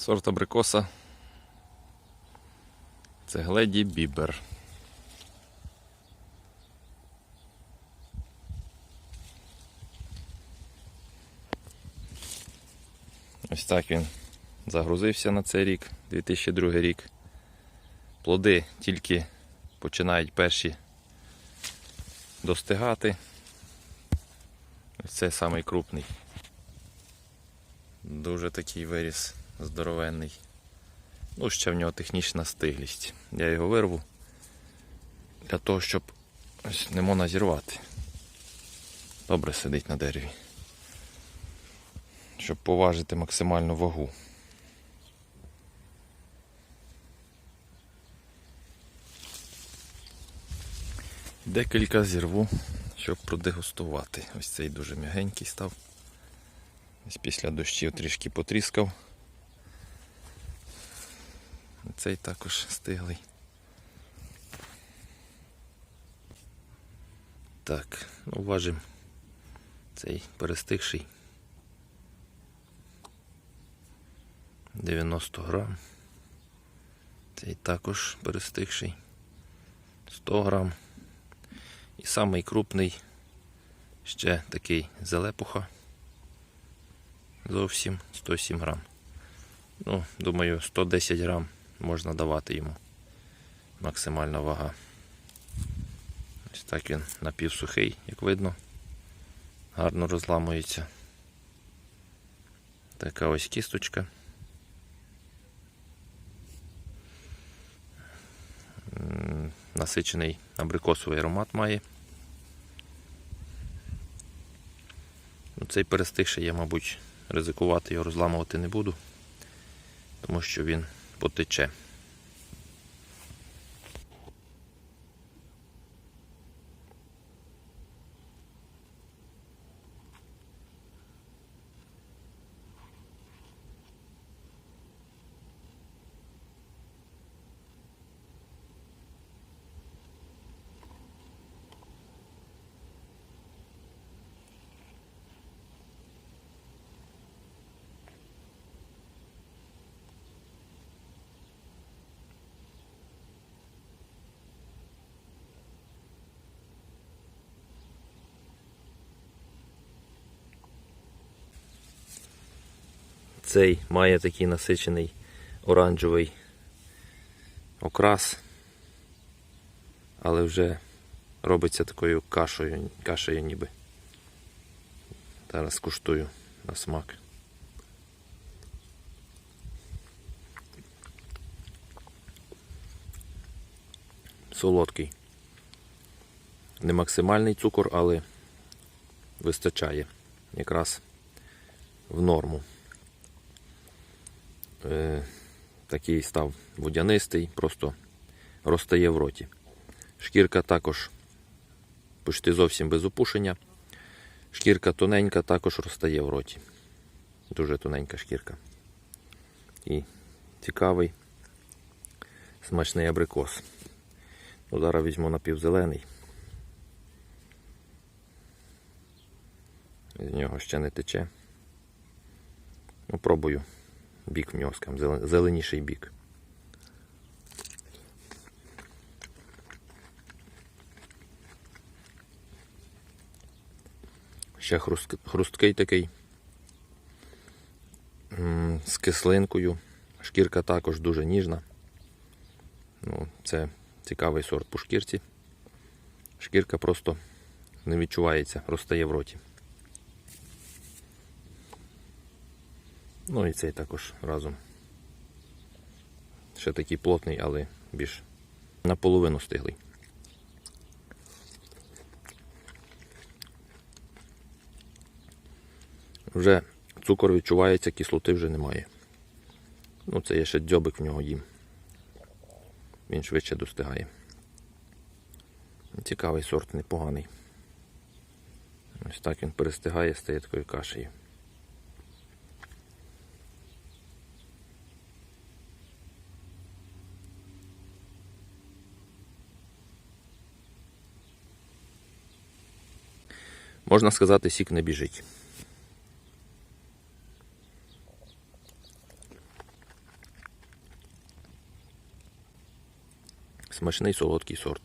Сорт абрикоса. Це Гледі Бібер. Ось так він загрузився на цей рік, 2002 рік. Плоди тільки починають перші достигати. Ось це самий. Дуже такий виріс здоровенний. Ну, ще в нього технічна стиглість. Я його вирву для того, щоб ось не можна зірвати. Добре сидить на дереві. Щоб поважити максимальну вагу. Декілька зірву, щоб продегустувати. Ось цей дуже м'ягенький став. Ось після дощів трішки потріскав. Цей також стиглий. Так, ну важимо цей перестигший. 90 грам. Цей також перестигший. 100 грам. І самий крупний ще такий зелепуха. Зовсім 107 грам. Ну, думаю, 110 грам можна давати йому. Максимальна вага. Ось так він напівсухий, як видно. Гарно розламується. Така ось кісточка. Насичений абрикосовий аромат має. Ну, Цей перестигший я, мабуть, ризикувати його розламувати не буду, тому що він потече. Цей має такий насичений оранжевий окрас, але вже робиться такою кашею, кашею ніби. Зараз куштую на смак. Солодкий. Не максимальний цукор, але вистачає якраз в норму. Е, такий став водянистий, просто розтає в роті. Шкірка також почти зовсім без опушення. Шкірка тоненька, також розтає в роті. Дуже тоненька шкірка. І цікавий, смачний абрикос. Ну, зараз візьму напівзелений. З нього ще не тече. Ну, пробую бік в нього, скажімо, зеленіший бік. Ще хруст, хрусткий такий. З кислинкою. Шкірка також дуже ніжна. Ну, це цікавий сорт по шкірці. Шкірка просто не відчувається, розтає в роті. Ну і цей також разом. Ще такий плотний, але більш наполовину стиглий. Вже цукор відчувається, кислоти вже немає. Ну, це є ще дзьобик в нього їм. Він швидше достигає. Цікавий сорт, непоганий. Ось так він перестигає, стає такою кашею. можна сказати, сік не біжить. Смачний солодкий сорт.